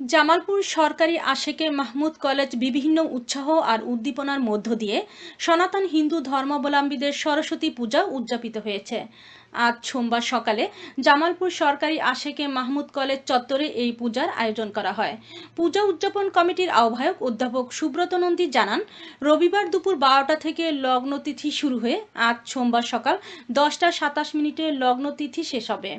জামালপুর সরকারি আশেকে মাহমুদ কলেজ বিভিন্ন উৎসাহ আর উদ্দীপনার মধ্য দিয়ে সনাতন হিন্দু ধর্মাবলম্বীদের সরস্বতী পূজা উদযাপিত হয়েছে। আজ সোমবার সকালে জামালপুর সরকারি আশেকে মাহমুদ কলেজ চত্বরে এই পূজার আয়োজন করা হয়। পূজা উদযাপন কমিটির আহ্বায়ক অধ্যাপক সুব্রত নন্দী জানান, রবিবার দুপুর বারোটা থেকে লগ্ন তিথি শুরু হয়ে আজ সোমবার সকাল দশটা সাতাশ মিনিটে লগ্ন তিথি শেষ হবে।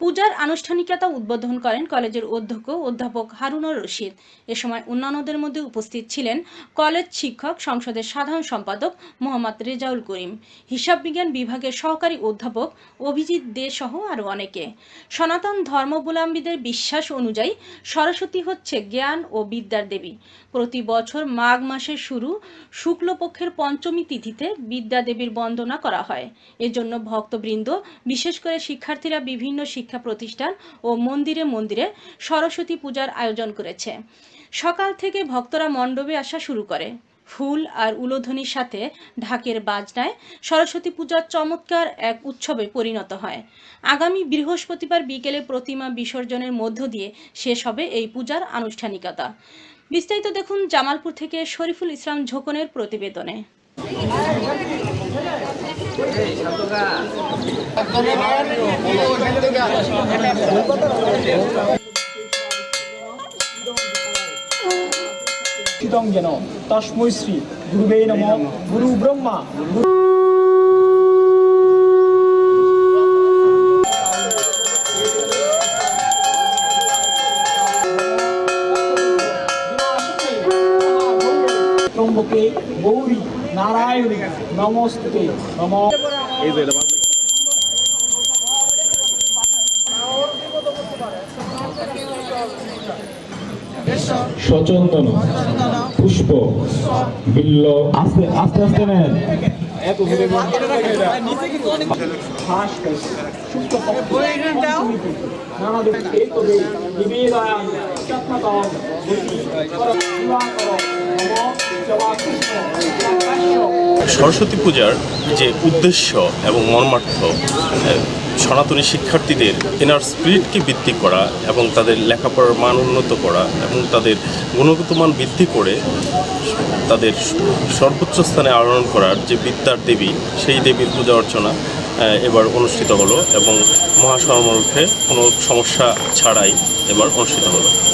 পূজার আনুষ্ঠানিকতা উদ্বোধন করেন কলেজের অধ্যক্ষ অধ্যাপক হারুনুর রশিদ। এ সময় অন্যান্যদের মধ্যে উপস্থিত ছিলেন কলেজ শিক্ষক সংসদের সাধারণ সম্পাদক মোহাম্মদ রেজাউল করিম। হিসাব বিজ্ঞান বিভাগের সহকারী অধ্যাপক অভিজিৎ দে সহ আরও অনেকে। সনাতন ধর্মাবলম্বীদের বিশ্বাস অনুযায়ী সরস্বতী হচ্ছে জ্ঞান ও বিদ্যার দেবী। প্রতি বছর মাঘ মাসের শুরু শুক্লপক্ষের পঞ্চমী তিথিতে বিদ্যা দেবীর বন্দনা করা হয়। এজন্য ভক্তবৃন্দ, বিশেষ করে শিক্ষার্থীরা বিভিন্ন শিক্ষা প্রতিষ্ঠান ও মন্দিরে মন্দিরে সরস্বতী পূজার আয়োজন করেছে। সকাল থেকে ভক্তরা মণ্ডপে আসা শুরু করে। ফুল আর উলোধ্বনির সাথে ঢাকের বাজনায় সরস্বতী পূজার চমৎকার এক উৎসবে পরিণত হয়। আগামী বৃহস্পতিবার বিকেলে প্রতিমা বিসর্জনের মধ্য দিয়ে শেষ হবে এই পূজার আনুষ্ঠানিকতা। বিস্তারিত দেখুন জামালপুর থেকে শরীফুল ইসলাম ঝোকনের প্রতিবেদনে। যেন তস্মৈ শ্রী গুরুবে নম। গুরু ব্রহ্মা গুরু গৌরী নারায়ণী নমস্তে নম। সচন্দন পুষ্প বিল্ল আস্তে আস্তে আস্তে নানা দেব এই তবে নিবেদয়াম চত্মতম সরস্বতী পূজার যে উদ্দেশ্য এবং মর্মার্থ সনাতনী শিক্ষার্থীদের এনার স্পিরিটকে বৃদ্ধি করা এবং তাদের লেখাপড়ার মান উন্নত করা এবং তাদের গুণগত মান বৃদ্ধি করে তাদের সর্বোচ্চ স্থানে আরোহণ করার যে বিদ্যার দেবী, সেই দেবীর পূজা অর্চনা এবার অনুষ্ঠিত হলো এবং মহাসমারোহে কোনো সমস্যা ছাড়াই এবার অনুষ্ঠিত হলো।